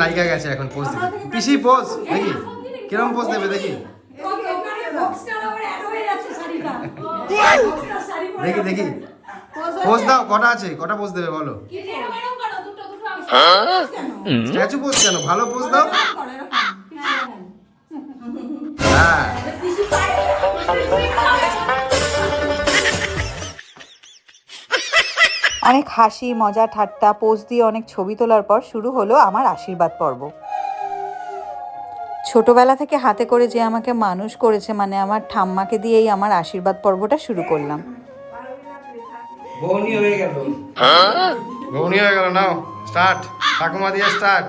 নায়িকা গেছে এখন পোজ দিতে। পিসি পোজ দেখি কিরম পোজ দেবে দেখি। দেখি দেখি। পোজ দাও কটা আছে? কটা পোজ দেবে বলো? স্ট্যাচু পোজ কেন? ভালো পোজ দাও। অনেক হাসি মজা ঠাট্টা পোজ দিয়ে অনেক ছবি তোলার পর শুরু হলো আমার আশীর্বাদ পর্ব। ছোটবেলা থেকে হাতে করে যে আমাকে মানুষ করেছে মানে আমার ঠাম্মাকে দিয়েই আমার আশীর্বাদ পর্বটা শুরু করলাম। বৌনি হয়ে গেল। বৌনি হয়ে গেল নাও স্টার্ট ঠাকুমা দিয়ে স্টার্ট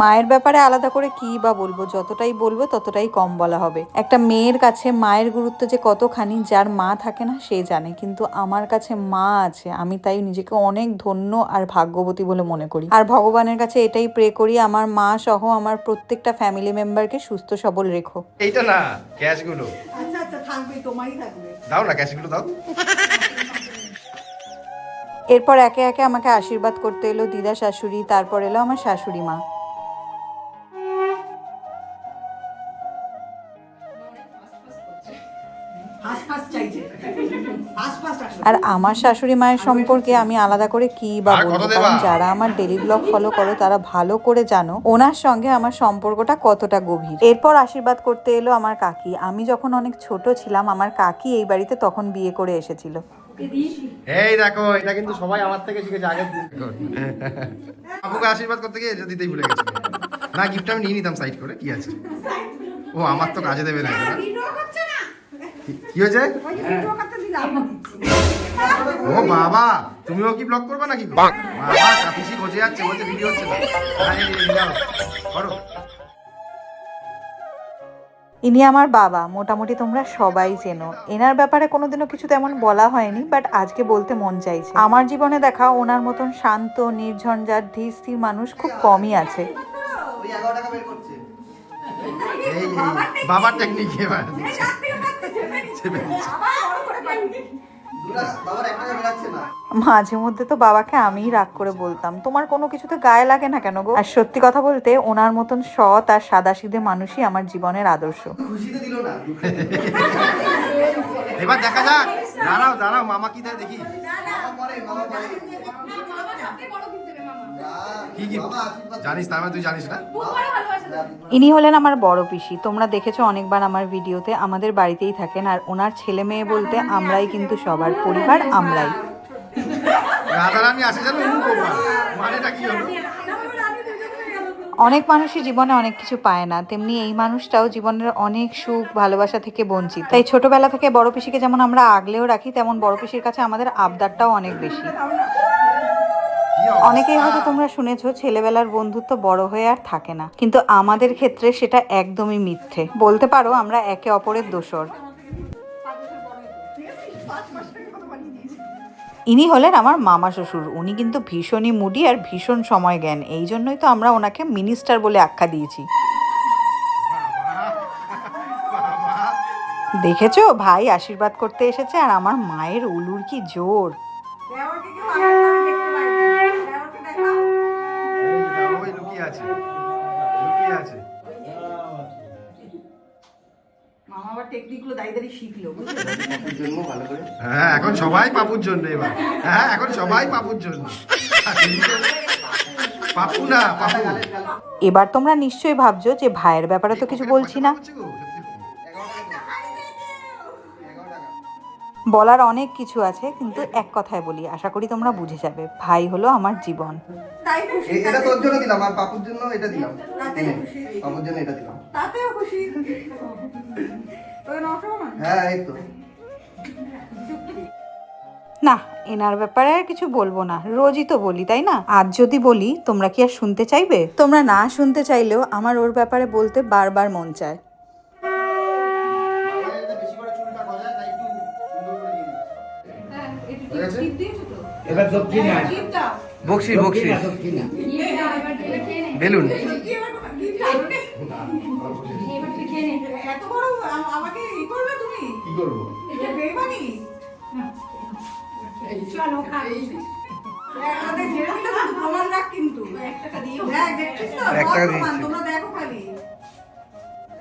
মায়ের ব্যাপারে আলাদা করে কি বা বলব? যতটাই বলব ততটাই কম বলা হবে। একটা মেয়ের কাছে মায়ের গুরুত্ব যে কতখানি যার মা থাকে না সে জানে। কিন্তু আমার কাছে মা আছে আমি তাই নিজেকে অনেক ধন্য আর ভাগ্যবতী বলে মনে করি। আর ভগবানের কাছে এটাই প্রে করি আমার মা সহ আমার প্রত্যেকটা ফ্যামিলি মেম্বারকে সুস্থ সবল রেখো। এইটা না ক্যাশগুলো আচ্ছা আচ্ছা থাকবে তোমারই থাকবে। দাও না ক্যাশগুলো দাও। এরপর একে একে আমাকে আশীর্বাদ করতে এলো দিদা শাশুড়ি তারপর এলো আমার শাশুড়ি মা। আর আমার শাশুড়ি মায়ের সম্পর্কে আমি আলাদা করে কি বা বলব? কারণ যারা আমার ডেলি ব্লগ ফলো করো তারা ভালো করে জানো ওনার সঙ্গে আমার সম্পর্কটা কতটা গভীর। এরপর আশীর্বাদ করতে এলো আমার কাকি। আমি যখন অনেক ছোট ছিলাম আমার কাকি এই বাড়িতে তখন বিয়ে করে এসেছিল। এই দেখো এটা কিন্তু সবাই আমার থেকে শিখেছে আগের দিন। আপুকে আশীর্বাদ করতে গিয়ে এটা দিতেই ভুলে গেছি। না গিফট আমি নিয়ে নিতাম সাইড করে কি আছে? ও আমার তো কাজে দেবে না? কি- কি হয়েছে? ও বাবা তুমিও কি ব্লগ করবে নাকি? বাবা কাপিসি খোঁজে যাচ্ছে বলছে ভিডিও হচ্ছে না এই, এই, নাও, করো। ইনি আমার বাবা মোটামুটি তোমরা সবাই চেনো। এনার ব্যাপারে কোনোদিনও কিছু তেমন বলা হয়নি বাট আজকে বলতে মন চাইছে। আমার জীবনে দেখা ওনার মতন শান্ত নির্ঝঞ্ঝাট ধীর স্থির মানুষ খুব কমই আছে। এই, টেকনিক এবার। 爸爸，我。মাঝে মধ্যে তো বাবাকে আমিই রাগ করে বলতাম। তোমার কোনো কিছুতে গায়ে লাগে না কেন গো? আর সত্যি কথা বলতে ওনার মতন সৎ আর সাদাসিধে মানুষই আমার জীবনের আদর্শ। এবার দেখা যাক। দাঁড়াও দাঁড়াও মামা কি দেয় দেখি। জানিস তার মানে তুই জানিস না? ইনি হলেন আমার বড় পিসি। তোমরা দেখেছ অনেকবার আমার ভিডিওতে আমাদের বাড়িতেই থাকেন। আর ওনার ছেলে মেয়ে বলতে আমরাই কিন্তু সবার পরিবার আমরাই রাধারানী আসে জানো মানেটা কি হলো? অনেক মানুষই জীবনে অনেক কিছু পায় না। তেমনি এই মানুষটাও জীবনের অনেক সুখ ভালোবাসা থেকে বঞ্চিত। তাই ছোটবেলা থেকে বড় পিসিকে যেমন আমরা আগলেও রাখি তেমন বড় পিসির কাছে আমাদের আবদারটাও অনেক বেশি। অনেকেই হয়তো তোমরা শুনেছো ছেলেবেলার বন্ধুত্ব বড় হয়ে আর থাকে না। কিন্তু আমাদের ক্ষেত্রে সেটা একদমই মিথ্যে। বলতে পারো আমরা একে অপরের দোসর ইনি হলেন আমার মামা শ্বশুর। উনি কিন্তু ভীষণই মুডি আর ভীষণ সময় জ্ঞান। এই জন্যই তো আমরা ওনাকে মিনিস্টার বলে আখ্যা দিয়েছি। দেখেছ? ভাই আশীর্বাদ করতে এসেছে আর আমার মায়ের উলুর কি জোর। দেওয়ারকে টেকনিকগুলো দাঁড়িয়ে দাঁড়িয়ে শিখলো হ্যাঁ এখন সবাই পাপুর জন্য এবার। হ্যাঁ এখন সবাই পাপুর জন্য। পাপু না পাপু এবার তোমরা নিশ্চয়ই ভাবছ যে ভাইয়ের ব্যাপারে তো কিছু বলছি না। বলার অনেক কিছু আছে কিন্তু এক কথায় বলি আশা করি তোমরা বুঝে যাবে ভাই হলো আমার জীবন। তাই খুশি এ- এটা তোর জন্য দিলাম আর পাপুর জন্য এটা দিলাম। পাপুর জন্য এটা দিলাম। তাতেও খুশি। হ্যাঁ এই তো। না এনার ব্যাপারে আর কিছু বলব না। রোজই তো বলি তাই না? আজ যদি বলি তোমরা কি আর শুনতে চাইবে? তোমরা না শুনতে চাইলেও আমার ওর ব্যাপারে বলতে বারবার মন চায়। বেশি করে চুলটা গজায় তাই করব? বেইমানি চলো খাই এক টাকা দিয়ে হ্যাঁ, তোমরা দেখো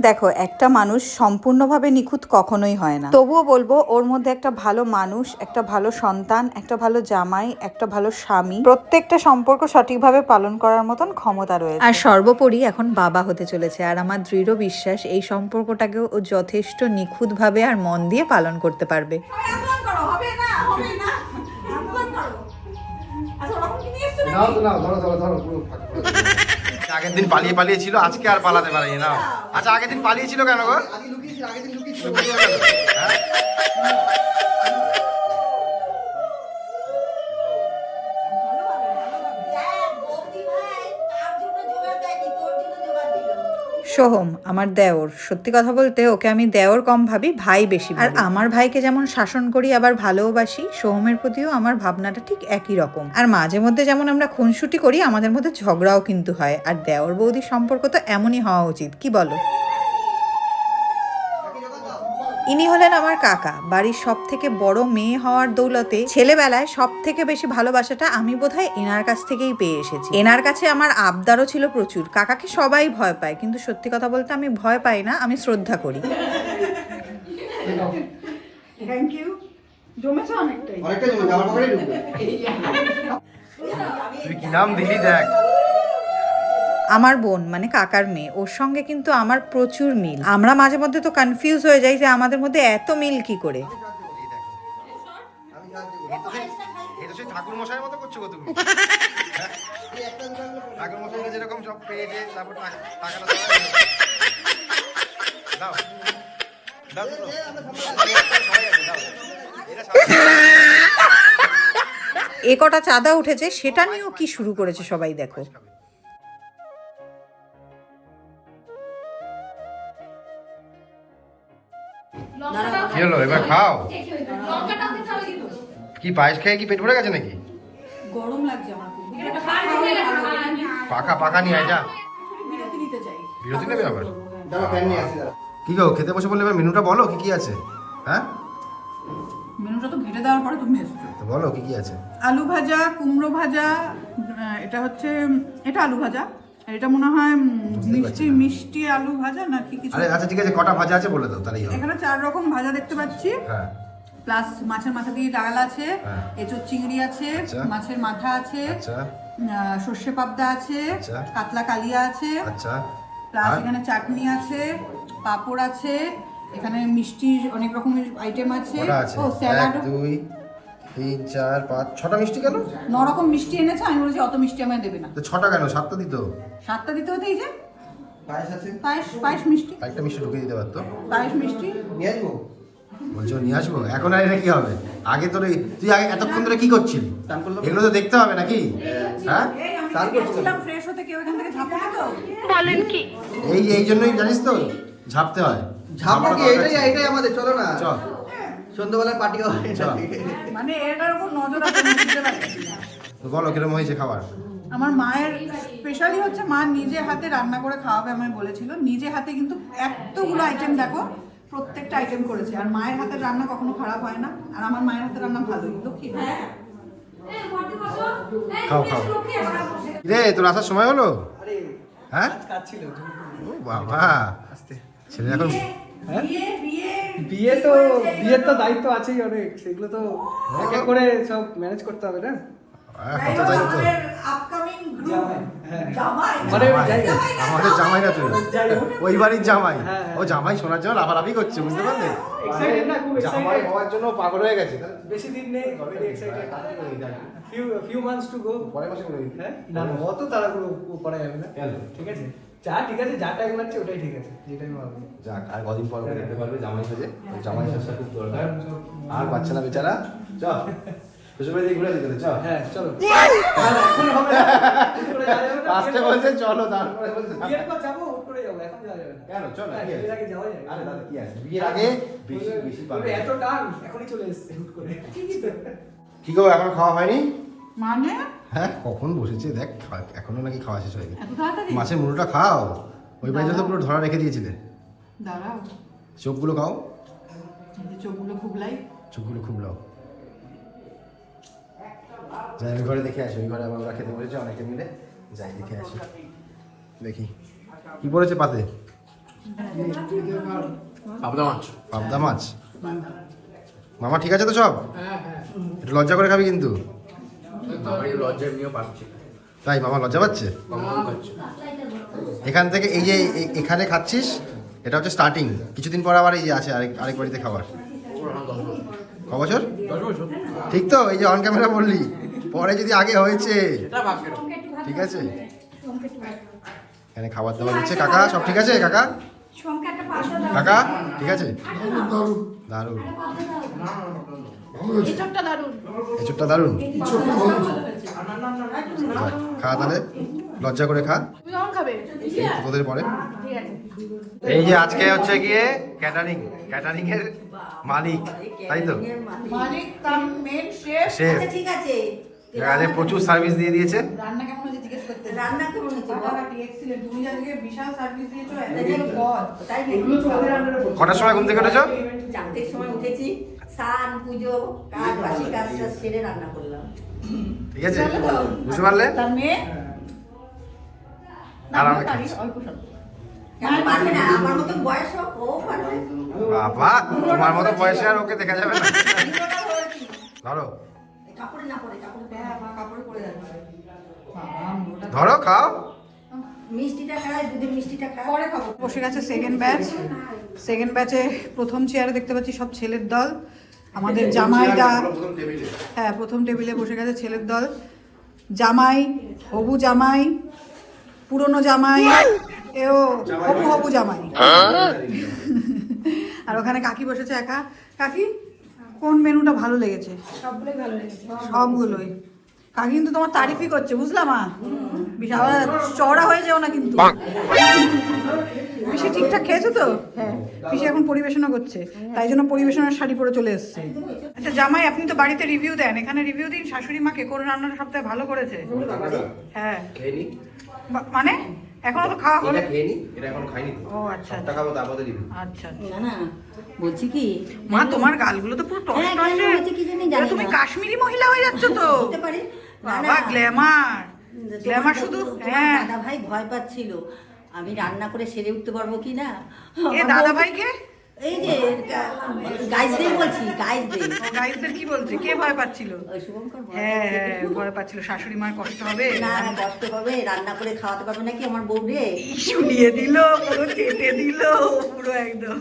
দেখো একটা মানুষ সম্পূর্ণভাবে নিখুঁত কখনোই হয় না তবুও বলব ওর মধ্যে একটা ভালো মানুষ একটা ভালো সন্তান একটা ভালো জামাই একটা ভালো স্বামী প্রত্যেকটা সম্পর্ক সঠিকভাবে পালন করার মতন ক্ষমতা রয়েছে আর সর্বোপরি এখন বাবা হতে চলেছে আর আমার দৃঢ় বিশ্বাস এই সম্পর্কটাকেও ও যথেষ্ট নিখুঁতভাবে আর মন দিয়ে পালন করতে পারবে। আচ্ছা, ধরো ধরো ধরো। আগের দিন পালিয়ে পালিয়ে ছিল আজকে আর পালাতে পারেনি না। আচ্ছা আগের দিন পালিয়ে ছিল কেন গো? সোহম আমার দেওর। সত্যি কথা বলতে ওকে আমি দেওর কম ভাবি ভাই বেশি আর আমার ভাইকে যেমন শাসন করি আবার ভালোবাসি সোহমের প্রতিও আমার ভাবনাটা ঠিক একই রকম। আর মাঝে মধ্যে যেমন আমরা খুনসুটি করি আমাদের মধ্যে ঝগড়াও কিন্তু হয়। আর দেওর বৌদির সম্পর্ক তো এমনই হওয়া উচিত কি বলো? ইনি হলেন আমার কাকা। বাড়ির সব থেকে বড় মেয়ে হওয়ার দৌলতে ছেলেবেলায় সব থেকে বেশি ভালোবাসাটা আমি বোধহয় এনার কাছ থেকেই পেয়ে এসেছি। এনার কাছে আমার আবদারও ছিল প্রচুর। কাকাকে সবাই ভয় পায় কিন্তু সত্যি কথা বলতে আমি ভয় পাই না আমি শ্রদ্ধা করি। Thank you. জমেছে অনেকটাই। অনেকটা জমে জামা কাপড়ে ঢুকবে। তুই কি নাম দিলি দেখ। আমার বোন মানে কাকার মেয়ে ওর সঙ্গে কিন্তু আমার প্রচুর মিল। আমরা মাঝে মধ্যে তো কনফিউজ হয়ে যাই যে আমাদের মধ্যে এত মিল কি করে? এ কটা চাঁদা উঠেছে সেটা নিয়েও কি শুরু করেছে সবাই দেখো। কি হলো এবার খাও। কি পায়েস খেয়ে কি পেট ভরে গেছে নাকি? গরম লাগছে আমার পাকা পাকা নিয়ে আয় যা। বিরতি নেবে আবার? কি গো খেতে বসে বললে এবার মেনুটা বলো কি কি আছে? হ্যাঁ? মেনুটা তো ঘেটে দেওয়ার পরে তুমি এসছো। তো বলো কি কি আছে? আলু ভাজা কুমড়ো ভাজা এটা হচ্ছে এটা আলু ভাজা। এটা মনে হয় মিষ্টি মিষ্টি আলু ভাজা নাকি কিছু? আরে আচ্ছা ঠিক আছে কটা ভাজা আছে বলে দাও তাহলেই হবে। এখানে চার রকম ভাজা দেখতে পাচ্ছি। হ্যাঁ। প্লাস মাছের মাথা দিয়ে ডাল আছে হ্যাঁ। এঁচোর চিংড়ি আছে আচ্ছা। মাছের মাথা আছে আচ্ছা। সর্ষে পাবদা আছে আচ্ছা। কাতলা কালিয়া আছে। আচ্ছা। প্লাস এখানে চাটনি আছে পাঁপড় আছে এখানে মিষ্টির অনেক রকমের আইটেম আছে। ও স্যালাড তিন চার পাঁচ ছটা মিষ্টি কেন? ন রকম মিষ্টি এনেছে আমি বলেছি অত মিষ্টি আমায় দেবে না। তো ছটা কেন? সাতটা দিত? সাতটা দিতে হতে এই যে? পায়েস আছে। পায়েস পায়েস মিষ্টি। একটা মিষ্টি ঢুকিয়ে দিতে পারতো। পায়েস মিষ্টি। নিয়ে আসব? বলছো নিয়ে আসব? এখন আর এটা কি হবে? আগে তোর তুই আগে এতক্ষণ ধরে কি করছিলি? এগুলো তো দেখতে হবে নাকি? হ্যাঁ। স্নান করছিলাম। ফ্রেশ হতে কেউ এখান থেকে ঝাঁপো না তো? এই এই জন্যই জানিস তো ঝাপতে হয়। ঝাপা কি এটাই এটাই আমাদের চলো না। চল। সন্ধ্যাবেলায় পার্টি হবে মানে এটার উপর নজর। বলো কিরম হয়েছে খাবার? আমার মায়ের স্পেশালি হচ্ছে মা নিজে হাতে রান্না করে খাওয়াবে আমায় বলেছিল। নিজে হাতে কিন্তু এতগুলো আইটেম দেখো প্রত্যেকটা আইটেম করেছে। আর মায়ের হাতের রান্না কখনো খারাপ হয় না। আর আমার মায়ের হাতের রান্না ভালোই। লক্ষ্মী খাও খাও। রে তোর আসার সময় হলো? হ্যাঁ? ও বাবা। ছেলে এখন বিয়ে। বিয়ে তো বিয়ের তো দায়িত্ব আছেই অনেক সেগুলো তো এক এক করে সব ম্যানেজ করতে হবে না? কত দায়িত্ব হ্যাঁ। জামাই না? মানে। আমাদের জামাই না তুই ওই বাড়ির জামাই। হ্যাঁ, হ্যাঁ। ও জামাই শোনার জন্য করছে বুঝতে পারলে? না, জামাই হওয়ার জন্য পাগল হয়ে গেছে বেশি দিন নেই very excited few few months to go মাসে করে। হ্যাঁ না না অত তাড়াহুড়ো করা যাবে না। কেন? ঠিক আছে? যা ঠিক আছে যা টাইম লাগছে ওটাই ঠিক আছে যেটাই ভাবো। যাক আর কদিন পর দেখতে পারবে জামাই সাজে। জামাই সাজা খুব দরকার। আর পাচ্ছে না বেচারা। চ ঘুরে যেতে হ্যাঁ চলো। না, না, এখন হবে না। হুট করে যাওয়া যাবে না। ফার্স্টে বলছে চলো তারপরে বলছে। বিয়ের পর যাব করে যাব এখন যাওয়া যাবে না। কেন? চল কি আছে? বিয়ের আগে যাওয়া যায় আরে দাদা কি আছে? বিয়ের আগে বেশি বেশি পাবে। এত টান এখনই চলে এসছে হুট করে। কি গো এখন খাওয়া হয়নি? মানে? হ্যাঁ কখন বসেছে? দেখ এখনও নাকি খাওয়া শেষ হয়নি। মাছের মুড়োটা খাও। ওই বাড়িতে তো পুরো ধরা রেখে দিয়েছিলে। দাঁড়াও। চোখগুলো খাও। চোখগুলো খুবলাই। চোখগুলো খুব লাও যাই আমি ঘরে দেখে আসি ওই ঘরে আবার ওরা খেতে বসেছে অনেকে মিলে। যাই দেখে আসি। দেখি। কি পড়েছে পাতে? পাবদা মাছ। পাবদা মাছ? মামা ঠিক আছে তো সব? একটু লজ্জা করে খাবি কিন্তু। তাই মামা লজ্জা পাচ্ছে? এখান থেকে এই যে এখানে খাচ্ছিস এটা হচ্ছে স্টার্টিং কিছুদিন পর আবার এই যে আছে আরেক আরেক বাড়িতে খাবার। ক বছর? ঠিক তো এই যে অন ক্যামেরা বললি। পরে যদি আগে হয়েছে ঠিক আছে এখানে খাবার দাবার দিচ্ছে কাকা সব ঠিক আছে কাকা কাকা ঠিক আছে দারুণ এচুরটা দারুণ যাক, খা তাহলে লজ্জা করে খা তোদের পরে এই যে আজকে হচ্ছে গিয়ে ক্যাটারিং ক্যাটারিং এর মালিক তাই তো মালিক মেন শেফ আচ্ছা ঠিক আছে আজকে প্রচুর সার্ভিস দিয়ে দিয়েছে। রান্না কেমন হয়েছে জিজ্ঞেস করতে? রান্না কেমন হয়েছে বল? এক্সিলেন্ট তুমি আজকে বিশাল সার্ভিস দিয়েছ এত তাই নাকি? কটার সময় ঘুম থেকে উঠেছো? চারটের সময় উঠেছি। স্নান পুজো কাজ বাসি কাজ সেরে রান্না করলাম। ঠিক আছে? বুঝতে পারলে? তার মেয়ে? আর আমি অল্প স্বল্প। কেন আমার মতো বয়স হোক ও পারবে। বাবা তোমার মতো বয়সে আর ওকে দেখা যাবে না। ধরো। কাপড়ে না পরে কাপড়ে পরে। হ্যাঁ, কাপড়ে পড়ে যাচ্ছে। ধরো খাও। মিষ্টিটা খায় দুধের মিষ্টিটা খায় পরে খাব। বসে গেছে সেকেন্ড ব্যাচ সেকেন্ড ব্যাচে প্রথম চেয়ারে দেখতে পাচ্ছি সব ছেলের দল। আমাদের জামাইরা হ্যাঁ প্রথম টেবিলে বসে গেছে ছেলের দল। জামাই হবু জামাই পুরনো জামাই এও হবু হবু জামাই। আর ওখানে কাকি বসেছে একা। কাকি? কোন মেনুটা ভালো লেগেছে? সবগুলোই ভালো লেগেছে। সবগুলোই। কাকি কিন্তু তোমার তারিফই করছে বুঝলাম মা? বিশাল আবার চওড়া হয়ে যাও না কিন্তু। পিসি ঠিকঠাক খেয়েছো তো? হ্যাঁ। পিসি এখন পরিবেশনা করছে তাই জন্য পরিবেশনার শাড়ি পরে চলে এসছে। আচ্ছা জামাই আপনি তো বাড়িতে রিভিউ দেন এখানে রিভিউ দিন শাশুড়ি মাকে কোন রান্নাটা সবথেকে ভালো করেছে। হ্যাঁ। মানে? এখনও তো খাওয়া হলো? খেয়ে নি এটা এখন খাইনি ও আচ্ছা দিবি। আচ্ছা না না বলছি কি মা তোমার গালগুলো তো পুরো টস হ্যাঁ, হয়েছে কি জানি জানি তুমি কাশ্মীরি মহিলা হয়ে যাচ্ছ তো। হতে পারে। না, বাবা না। গ্ল্যামার গ্ল্যামার শুধু হ্যাঁ। দাদা ভাই ভয় পাচ্ছিল। আমি রান্না করে সেরে উঠতে পারব কিনা এ দাদা ভাইকে এই যে গাইজদের বলছি গাইজদের গাইজদের কি বলছে? কে ভয় পাচ্ছিল? হ্যাঁ হ্যাঁ ভয় পাচ্ছিল। শাশুড়ি মার কষ্ট হবে? না না কষ্ট হবে রান্না করে খাওয়াতে পারবে নাকি আমার বউ রে? শুনিয়ে দিল পুরো চেটে দিল পুরো একদম।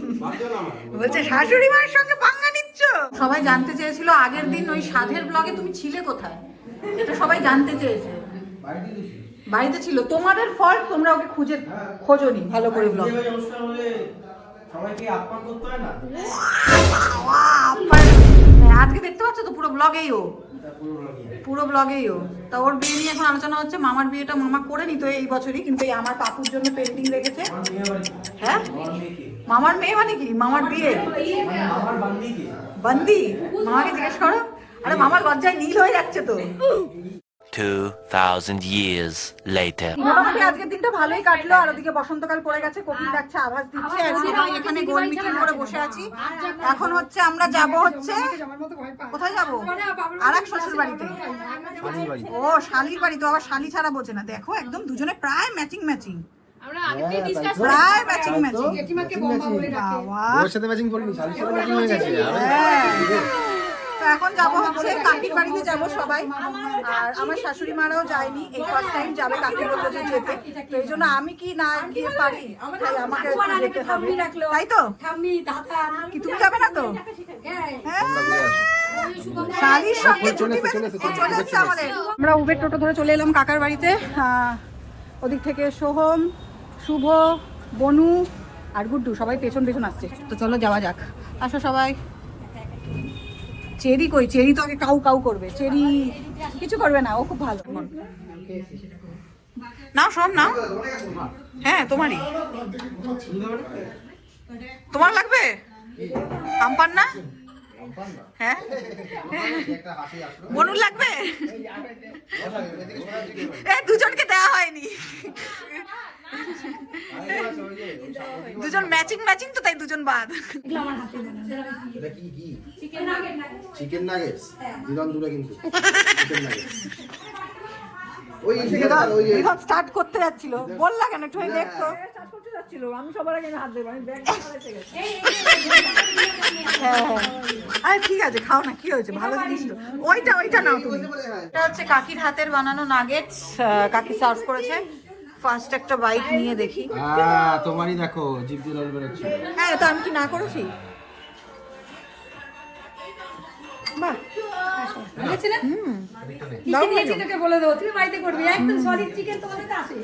বলছে শাশুড়ি মায়ের সঙ্গে পাঙ্গা নিচ্ছ? সবাই জানতে চেয়েছিল আগের দিন ওই সাধের ব্লগে তুমি ছিলে কোথায়। এটা সবাই জানতে চেয়েছে। বাড়িতে ছিল? তোমাদের ফল্ট তোমরা ওকে খুঁজে খোঁজোনি ভালো করে ব্লগ সবাইকে আপ্যায়ন করতে হয় না? হ্যাঁ, আজকে দেখতে পাচ্ছ তো পুরো ব্লগেই ও? পুরো ব্লগেই ও। তা ওর বিয়ে নিয়ে এখন আলোচনা হচ্ছে। মামার বিয়েটা মামা করে নিত এই বছরই কিন্তু এই আমার পাপুর জন্য পেন্টিং রেখেছে। হ্যাঁ? মামার মেয়ে মানে কি? মামার বিয়ে? বন্দি মামাকে জিজ্ঞেস করো। আরে মামার লজ্জায় নীল হয়ে যাচ্ছে তো। 2,000 years later. মোটামুটি আজকের দিনটা ভালোই কাটলো। আর ওদিকে বসন্তকাল পড়ে গেছে কপিল ডাকছে আওয়াজ দিচ্ছে। আর সবাই এখানে গোল মিটিং করে বসে আছি। এখন হচ্ছে আমরা যাব হচ্ছে কোথায় যাব? আর এক শ্বশুর বাড়িতে। ও শালির বাড়ি তো আবার শালি ছাড়া বোঝে না। দেখো একদম দুজনে প্রায় ম্যাচিং ম্যাচিং প্রায় ম্যাচিং ম্যাচিং বাবা। ওর সাথে ম্যাচিং করিনি শালির সাথে ম্যাচিং হয়ে গেছে। হ্যাঁ। তো এখন যাব হচ্ছে কাকির বাড়িতে যাব সবাই। আর আমার শাশুড়ি মারাও যায়নি এই ফার্স্ট টাইম যাবে কাকি বলল যে যেতে। তো এই জন্য আমি কি না গিয়ে পারি? তাই আমাকে যেতে হবে। তাই তো? কি তুমি যাবে না তো? আমরা উবের টোটো ধরে চলে এলাম কাকার বাড়িতে। ওদিক থেকে সোহম শুভ বনু আর গুড্ডু সবাই পেছন পেছন আসছে। তো চলো যাওয়া যাক। আসো সবাই। চেরি কই? চেরি তো আগে কাউ কাউ করবে। চেরি কিছু করবে না, ও খুব ভালো। নাও সব নাও। হ্যাঁ তোমারই। তোমার লাগবে? আমপান না? হ্যাঁ? বনুর লাগবে? দুজনকে দেওয়া হয়নি। দুজন ম্যাচিং ম্যাচিং তো তাই দুজন বাদ। এটা কি। কি চিকেন নাগেটস দিলাম দূরে কিন্তু। চিকেন নাগেটস ওই ওই যে- স্টার্ট করতে যাচ্ছিল বললা কেন একটু দেখতো আমি সবার আগে হাত দেবো আমি ব্যাগ হ্যাঁ হ্যাঁ আরে ঠিক আছে খাও না কি হয়েছে ভালো জিনিস তো ওইটা ওইটা নাও তুমি এটা হচ্ছে কাকির হাতের বানানো নাগেটস কাকি সার্ভ করেছে ফার্স্ট একটা বাইট নিয়ে দেখি তোমারই দেখো দিয়ে বেরোচ্ছে হ্যাঁ তো আমি কি না করেছি বাহ তোকে বলে দেবো? তুই বাড়িতে করবি। একদম সলিড চিকেন তোমার কাছে আসে।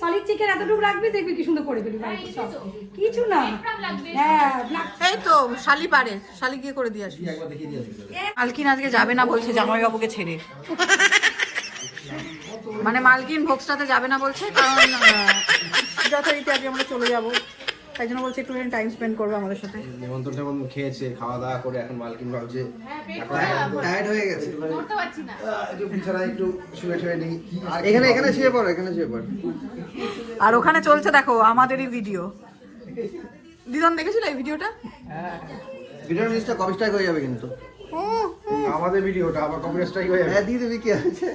সলিড চিকেন এতটুকু রাখবি দেখবি কি সুন্দর করে ফেলবি কিছু না। হ্যাঁ এই তো শালি পারে। শালি গিয়ে করে দিয়ে আসবি। মালকিন আজকে যাবে না বলছে জামাইবাবুকে ছেড়ে। মানে মালকিন ভোক্সটাতে যাবে না বলছে কারণ যথারীতি আজকে আমরা চলে যাব। তাই জন্য বলছে একটু টাইম স্পেন্ড করবে আমাদের সাথে। নিমন্ত্রণ যেমন খেয়েছে খাওয়া দাওয়া করে এখন মালকিন ভাবছে। টায়ার্ড হয়ে গেছে। একটু বিছানায় একটু শুয়ে শুয়ে নেই। এখানে এখানে শুয়ে পড়ো এখানে শুয়ে পড়ো। আর ওখানে চলছে দেখো আমাদেরই ভিডিও দিদন দেখেছিলে এই ভিডিওটা ভিডিও লিস্টটা কবে স্ট্রাইক হয়ে যাবে কিন্তু। আমাদের ভিডিওটা আবার কপি স্ট্রাইক হয়ে যাবে। হ্যাঁ দিয়ে দিবি কি আছে?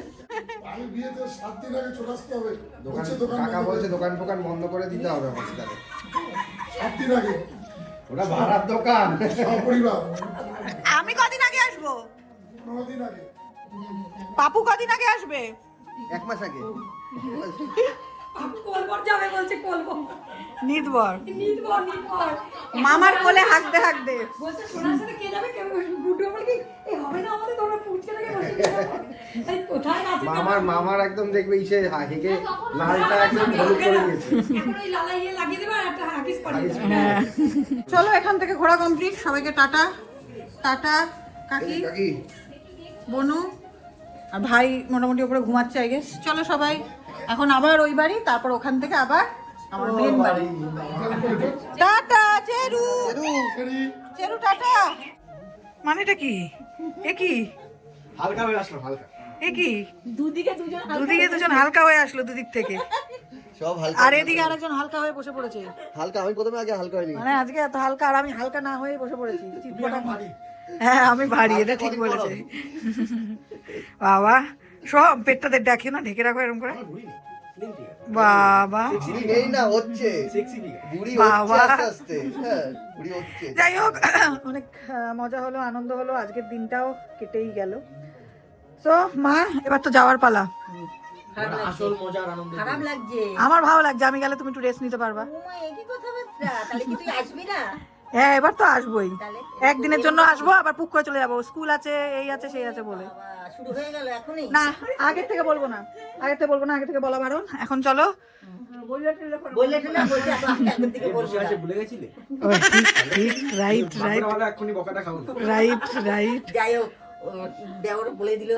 আমি বিয়েতে সাত দিন আগে চলে আসতে হবে। দোকান কাকা বন্ধ বলছে করে দোকান ফোকান বন্ধ করে দিতে হবে দিতে। সাত দিন আগে। ওটা ভাড়ার দোকান। সপরিবার। আমি কদিন আগে আসব? পনেরো দিন আগে। পাপু কদিন আগে আসবে? এক মাস আগে। মামার কোলে হাঁকতে হাঁকতে। বলছে সোনার সাথে কে যাবে কে গুড্ডু বলে কি এই হবে না আমাদের তোমরা পুচকে লাগে বসে যাব। এই কোথায় আছে মামার মামার একদম দেখবে ইসে হেগে লালটা একদম হলুদ করে দিয়েছে। ইয়ে হ্যাঁ। চলো এখান থেকে ঘোরা কমপ্লিট সবাইকে টাটা। টাটা কাকি কাকি। বনু আর ভাই মোটামুটি ওপরে ঘুমাচ্ছে আই গেস চলো সবাই এখন আবার ওই বাড়ি তারপর ওখান থেকে আবার আমার মেন বাড়ি। টাটা চেরু। চেরু টাটা! মানেটা কি? এ কি? হালকা হয়ে আসলো হালকা। এ কি? দুদিকে দুজন দুদিকে দুজন হালকা হয়ে আসলো দুদিক থেকে। সব হালকা আর এদিকে আরেকজন হালকা হয়ে বসে পড়েছে। হালকা আমি প্রথমে আগে হালকা হয়নি মানে আজকে এত হালকা আর আমি হালকা না হয়ে বসে পড়েছি। হ্যাঁ আমি ভারী এটা ঠিক বলেছে। বাবা সব পেটটাতে দেখে না ঢেকে রাখো এরকম করে। বাবা। বুড়ি নেই না হচ্ছে। বুড়ি বাবা। হচ্ছে আস্তে আস্তে। হ্যাঁ বুড়ি হচ্ছে। যাই হোক অনেক মজা হলো আনন্দ হলো। আজকের দিনটাও কেটেই গেল। তো মা এবার তো যাওয়ার পালা। আসল মজার আনন্দ খারাপ লাগছে। আমার ভালো লাগছে আমি গেলে তুমি একটু রেস্ট নিতে পারবা। ওমা একই কথাবার্তা। তাহলে কি তুই আসবি না? হ্যাঁ এবার তো আসবোই। একদিনের জন্য আসব। আবার পুক করে চলে যাব। স্কুল আছে এই আছে সেই আছে বলে। হয়ে না আগের থেকে বলব না। আগের থেকে বলব না আগে থেকে বলা বারণ। এখন চলো। রাইট রাইট রাইট রাইট যাই হোক। ও দেওর বলে দিল।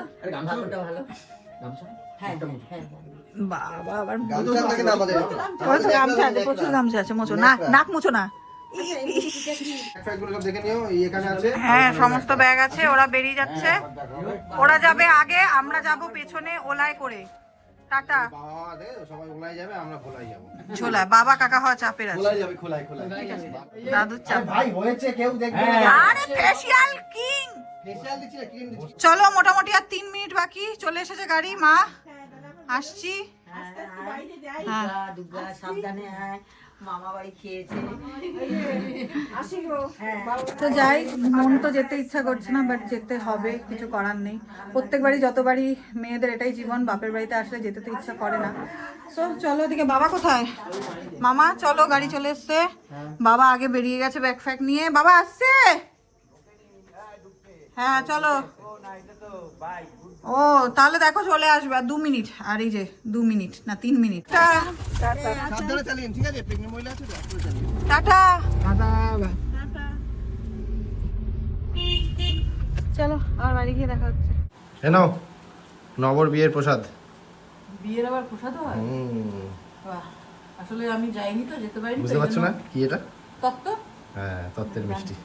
ভালোটা ভালো। হ্যাঁ হ্যাঁ বাবা আবার গামছা থাকে না আমাদের ওই তো গামছা আছে প্রচুর গামছা আছে মোছো না নাক মোছো না। ফ্যাগুলো সব দেখে নিও এই এখানে আছে। হ্যাঁ সমস্ত ব্যাগ আছে ওরা বেরিয়ে যাচ্ছে। ওরা যাবে আগে আমরা যাব পেছনে ওলায় করে। টাটা। সবাই ওলাই যাবে আমরা খোলাই যাব। ছোলা বাবা কাকা হওয়া চাপের আছে। খোলাই যাবে খোলাই খোলাই। দাদুর চাপ। ভাই হয়েছে কেউ দেখবে আরে ফেসিয়াল কিং ফেসিয়াল দিচ্ছি না ক্রিম দিচ্ছি চলো মোটামুটি আর তিন মিনিট বাকি। চলে এসেছে গাড়ি মা। আসছি। হ্যাঁ। দুর্গা দুর্গা সাবধানে হ্যাঁ। তো যাই মন তো যেতে ইচ্ছা করছে না বাট যেতে হবে কিছু করার নেই। প্রত্যেকবারই যতবারই মেয়েদের এটাই জীবন বাপের বাড়িতে আসলে যেতে তো ইচ্ছা করে না। সো চলো ওদিকে বাবা কোথায়? মামা চলো গাড়ি চলে এসছে। বাবা আগে বেরিয়ে গেছে ব্যাগ ফ্যাগ নিয়ে। বাবা আসছে? হ্যাঁ চলো। ও তাহলে দেখো চলে আসবে আর দু মিনিট আর এই যে দু মিনিট না তিন মিনিট। টাটা। চলো আর বাড়ি গিয়ে দেখা হচ্ছে। নাও নবর বিয়ের প্রসাদ। বিয়ের আবার প্রসাদ হয়? বাহ আসলে আমি যাইনি তো যেতে পারিনি বুঝতে পারছ না কি এটা? তত্ত্ব? হ্যাঁ তত্ত্বের মিষ্টি।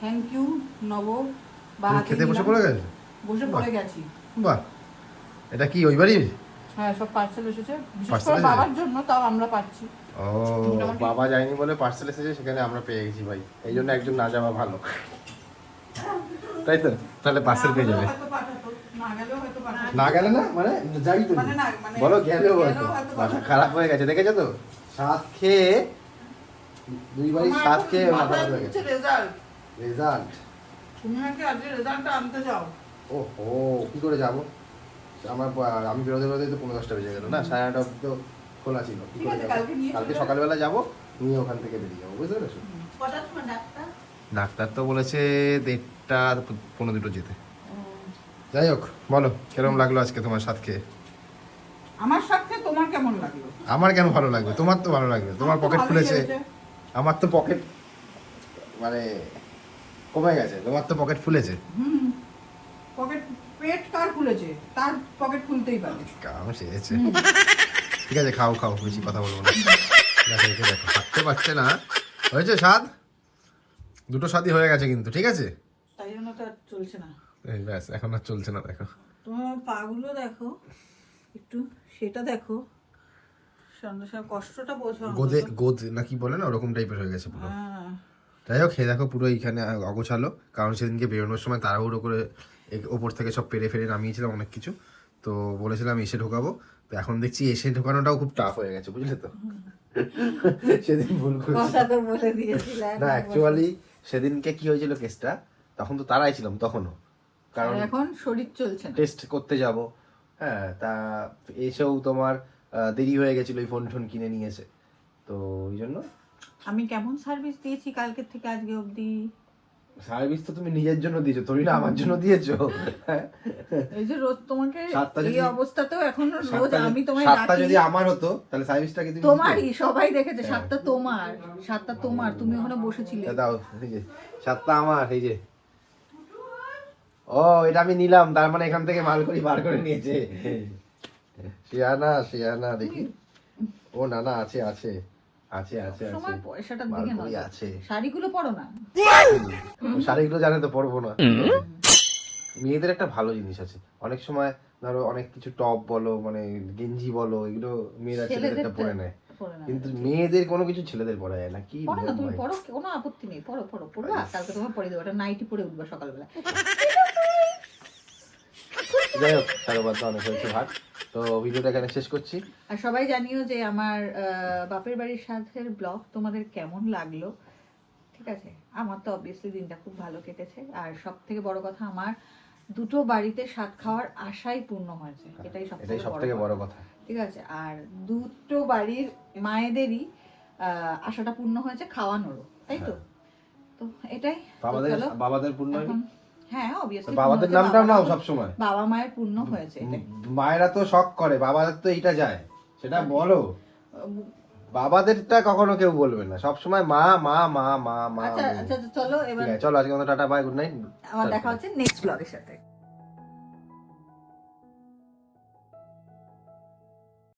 থ্যাংক ইউ নব বা খেতে বসে পড়ে গেছে? বসে পড়ে গেছি। বাহ। এটা কি ওই বাড়ির? হ্যাঁ সব পার্সেল এসেছে। বিশেষ করে বাবার জন্য তাও আমরা পাচ্ছি। ও বাবা যায়নি বলে পার্সেল এসেছে সেখানে আমরা পেয়ে গেছি ভাই। এই জন্য একজন না যাওয়া ভালো। তাই তো? তাহলে পার্সেল পেয়ে যাবে। না গেলে না? মানে যাই তো। মানে মানে বলো গেলেও হয়তো। হয়তো মাথা খারাপ হয়ে গেছে দেখেছ তো? সাত খেয়ে দুইবারই সাত খেয়ে মাথা খারাপ হয়ে গেছে। রেজাল্ট রেজাল্ট তুমি নাকি আজকে রেজাল্টটা আনতে যাও ও ও কি করে যাব? আমার আমি বেরোতে বেরোতে তো পনেরো দশটা বেজে গেল। না সাড়ে নটা অব্দি তো খোলা ছিল। কি করে যাব? কালকে সকালবেলা যাব নিয়ে ওখান থেকে বেরিয়ে যাব বুঝতে পেরেছ? ডাক্তার? তো বলেছে দেড়টা পনেরো দুটো যেতে। যাই হোক বলো কিরম লাগল আজকে তোমার সাথে খেয়ে আমার সাথে তোমার কেমন লাগল? আমার কেন ভালো লাগবে তোমার তো ভালো লাগবে তোমার পকেট ফুলেছে আমার তো পকেট মানে কমে গেছে। তোমার তো পকেট ফুলেছে হুম। পকেট পেট কার খুলেছে? তার পকেট খুলতেই পারে। কাম সেরেছে ঠিক আছে খাও খাও বেশি কথা বলব না। দেখো একে দেখো থাকতে পারছে না। হয়েছে স্বাদ? দুটো স্বাদই হয়ে গেছে কিন্তু ঠিক আছে? তাই জন্য তো চলছে না। এই ব্যাস এখন আর চলছে না দেখো। তোমার পাগুলো দেখো একটু সেটা দেখো। কষ্টটা বোঝো গোদে গোদ না কি বলে না ওরকম টাইপের হয়ে গেছে পুরো। হ্যাঁ। যাই হোক দেখো পুরো এইখানে অগোছালো। কারণ সেদিনকে বেরোনোর সময় তাড়াহুড়ো করে ওপর থেকে সব পেরে ফেরে নামিয়েছিলাম অনেক কিছু। তো বলেছিলাম এসে ঢোকাবো। তো এখন দেখছি এসে ঢোকানোটাও খুব টাফ হয়ে গেছে বুঝলে তো? সেদিন ভুল করেছি। কথা তো বলে দিয়েছিলাম না অ্যাকচুয়ালি সেদিনকে কি হয়েছিল কেসটা তখন তো তারাই ছিলাম তখনও। কারণ এখন শরীর চলছে টেস্ট করতে যাব। হ্যাঁ তা এসেও তোমার দেরি হয়ে গেছিল ওই ফোন টোন কিনে নিয়েছে তো ওই জন্য আমি কেমন সার্ভিস দিয়েছি কালকের থেকে আজকে অবধি? সার্ভিস তো তুমি নিজের জন্য দিয়েছ থরি না আমার জন্য দিয়েছ। হ্যাঁ। এই যে রোজ তোমাকে এই অবস্থাতেও এখন রোজ আমি তোমায় সাতটা যদি আমার হতো তাহলে সার্ভিসটা কি তুমি তোমারই সবাই দেখেছে হ্যাঁ। সাতটা তোমার সাতটা তোমার তুমি ওখানে বসেছিলে। দাও এই যে সাতটা আমার এই যে। ও এটা আমি নিলাম তার মানে এখান থেকে মাল করি বার করে নিয়েছে। শিয়ানা শিয়ানা দেখি। ও না না আছে আছে। আছে আছে আছে। সময় পয়সাটার দিকে করি আছে। শাড়িগুলো পরো না। শাড়িগুলো জানে তো পরবো না। মেয়েদের একটা ভালো জিনিস আছে। অনেক সময় ধরো অনেক কিছু টপ বলো মানে গেঞ্জি বলো এগুলো মেয়েরা ছেলেদেরটা পরে নেয়। কিন্তু মেয়েদের কোনো কিছু ছেলেদের পরা যায় না। কি পড়ো না তুমি? পড়ো কোনো আপত্তি নেই। পড়ো পড়ো পড়বা কালকে তোমার পরে দেবো একটা নাইটি পরে উঠবে সকালবেলা। যাই হোক অনেক হয়েছে ভাট তো ভিডিওটা এখানে শেষ করছি। আর সবাই জানিও যে আমার বাপের বাড়ির সাথের ব্লগ তোমাদের কেমন লাগল? ঠিক আছে? আমার তো অবভিয়াসলি দিনটা খুব ভালো কেটেছে। আর সব থেকে বড় কথা আমার দুটো বাড়িতে স্বাদ খাওয়ার আশাই পূর্ণ হয়েছে। এটাই সব এটাই সব থেকে বড় কথা। ঠিক আছে? আর দুটো বাড়ির মায়েদেরই আশাটা পূর্ণ হয়েছে খাওয়ানোরও। তাই তো? তো এটাই। বাবাদের বাবাদের পূর্ণ হ্যাঁ অবভিয়াসলি বাবাদের নামটাও নাও সবসময়। বাবা মায়ের পূর্ণ হয়েছে। মায়েরা তো শখ করে বাবাদের তো এইটা যায়। সেটা বলো। বাবাদেরটা কখনো কেউ বলবে না। সবসময় মা মা মা মা মা আচ্ছা আচ্ছা চলো এবার চলো আজকে আমাদের টাটা বাই গুড নাইট আবার দেখা হচ্ছে নেক্সট ব্লগের সাথে।